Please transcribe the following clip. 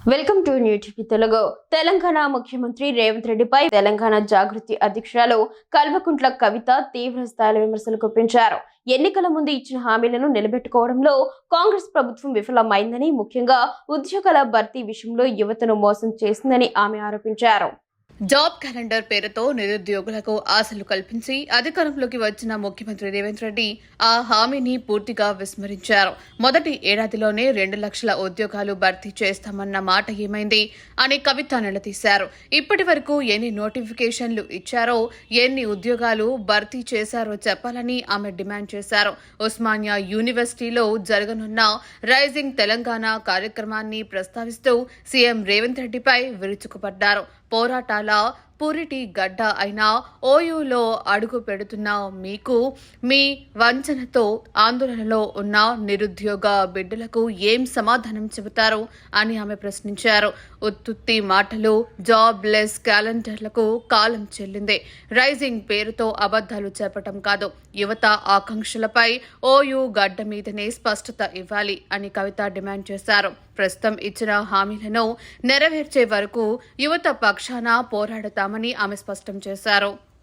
Welcome to new TV Telugu Telangana ముఖ్యమంత్రి రేవంత్ రెడ్డిపై తెలంగాణ జాగృతి అధ్యక్షురాలు కల్వకుంట్ల కవిత తీవ్ర స్థాయిలో విమర్శలు గుప్పించారు ఎన్నికల ముందు ఇచ్చిన హామీలను నిలబెట్టుకోవడంలో కాంగ్రెస్ ప్రభుత్వం విఫలమైందని ముఖ్యంగా ఉద్యోగాల భర్తీ విషయంలో యువతను మోసం చేసిందని ఆమె ఆరోపించారు. జాబ్ క్యాలెండర్ పేరుతో నిరుద్యోగులకు ఆశలు కల్పించి అధికారంలోకి వచ్చిన ముఖ్యమంత్రి రేవంత్ రెడ్డి ఆ హామీని పూర్తిగా విస్మరించారు. మొదటి ఏడాదిలోనే రెండు లక్షల ఉద్యోగాలు భర్తీ చేస్తామన్న మాట ఏమైంది అని కవిత నిలదీశారు. ఇప్పటి వరకు ఎన్ని నోటిఫికేషన్లు ఇచ్చారో ఎన్ని ఉద్యోగాలు భర్తీ చేశారో చెప్పాలని ఆమె డిమాండ్ చేశారు. ఉస్మానియా యూనివర్సిటీలో జరగనున్న రైజింగ్ తెలంగాణ కార్యక్రమాన్ని ప్రస్తావిస్తూ సీఎం రేవంత్ రెడ్డిపై విరుచుకుపడ్డారు. పోరాటాల 了 పురిటి గడ్డ అయిన ఓయూలో అడుగు పెడుతున్న మీకు మీ వంచనతో ఆందోళనలో ఉన్న నిరుద్యోగ బిడ్డలకు ఏం సమాధానం చెబుతారు అని ఆమె ప్రశ్నించారు. ఉత్తుత్తి మాటలు జాబ్ లెస్ క్యాలెండర్లకు కాలం చెల్లింది. రైజింగ్ పేరుతో అబద్ధాలు చెప్పటం కాదు. యువత ఆకాంక్షలపై ఓయూ గడ్డ మీదనే స్పష్టత ఇవ్వాలి అని కవిత డిమాండ్ చేశారు. ప్రస్తుతం ఇచ్చిన హామీలను నెరవేర్చే వరకు యువత పక్షాన పోరాడతాం పోరాడతామని ఆమె స్పష్టం చేశారు.